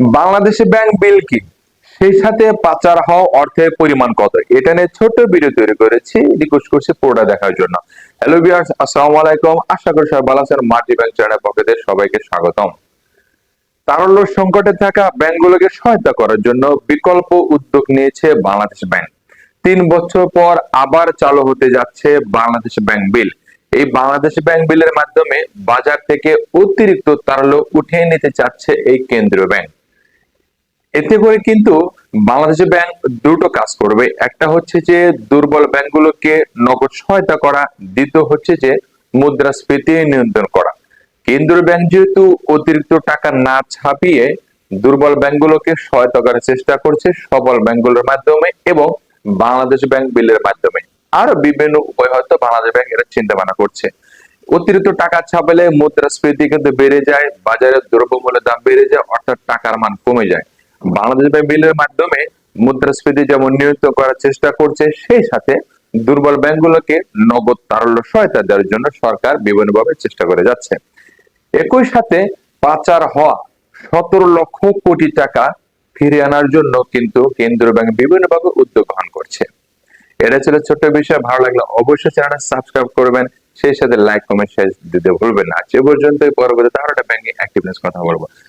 বাংলাদেশে ব্যাংক বিল কি? সেই সাথে পাচার হওয়া অর্থের পরিমাণ কত? এটা নিয়ে ছোট ভিডিও তৈরি করেছি রিকোয়েস্ট করছি পুরোটা দেখার জন্য। হ্যালো ভিউয়ার্স আসসালামু আলাইকুম। আশা করি সবাই ভালো আছেন। মাল্টি ব্যাংক চ্যানেল পক্ষে সবাইকে স্বাগতম। তারল্য সংকটে থাকা ব্যাংকগুলোকে সহায়তা করার জন্য বিকল্প উদ্যোগ নিয়েছে বাংলাদেশ ব্যাংক তিন বছর পর আবার চালু হতে যাচ্ছে বাংলাদেশ ব্যাংক বিল এই বাংলাদেশ ব্যাংক বিলের মাধ্যমে বাজার থেকে অতিরিক্ত তারল্য উঠিয়ে নিতে চাচ্ছে এই কেন্দ্রীয় ব্যাংক এতে করে কিন্তু বাংলাদেশ ব্যাংক দুটো কাজ করবে। একটা হচ্ছে যে, দুর্বল ব্যাংকগুলোকে নগদ সহায়তা করা, দ্বিতীয় হচ্ছে যে, মুদ্রাস্ফীতি নিয়ন্ত্রণ করা। কেন্দ্রীয় ব্যাংক যেহেতু অতিরিক্ত টাকা না ছাপিয়ে দুর্বল ব্যাংকগুলোকে সহায়তা করার চেষ্টা করছে সবল ব্যাংকগুলোর মাধ্যমে এবং বাংলাদেশ ব্যাংক বিলের মাধ্যমে। আরও বিভিন্ন উপায় হয়তো বাংলাদেশ ব্যাংক এটা চিন্তা ভাবনা করছে। অতিরিক্ত টাকা ছাপালে মুদ্রাস্ফীতি কিন্তু বেড়ে যায়, বাজারে দ্রব্যমূল্যের দাম বেড়ে যায়, অর্থাৎ টাকার মান কমে যায়। বাংলাদেশ ব্যাংক বিলের মাধ্যমে মুদ্রাস্ফীতি যেমন নিয়ন্ত্রণ করার চেষ্টা করছে, সেই সাথে দুর্বল ব্যাংকগুলোকে নগদ তারল্য সহায়তা দেওয়ার জন্য সরকার বিভিন্নভাবে চেষ্টা করে যাচ্ছে। একই সাথে পাচার হওয়া সতেরো লক্ষ কোটি টাকা ফিরিয়ে আনার জন্য কিন্তু কেন্দ্রীয় ব্যাংক বিভিন্নভাবে উদ্যোগ গ্রহণ করছে। এটা ছিল ছোট্ট বিষয়, ভালো লাগলে অবশ্যই চ্যানেলটা সাবস্ক্রাইব করবেন, সেই সাথে লাইক, কমেন্ট শেয়ার দিতে ভুলবেন না। আজ পর্যন্ত পরবর্তীতে আরও একটা ব্যাংকিং অ্যাক্টিভনেস কথা বলব।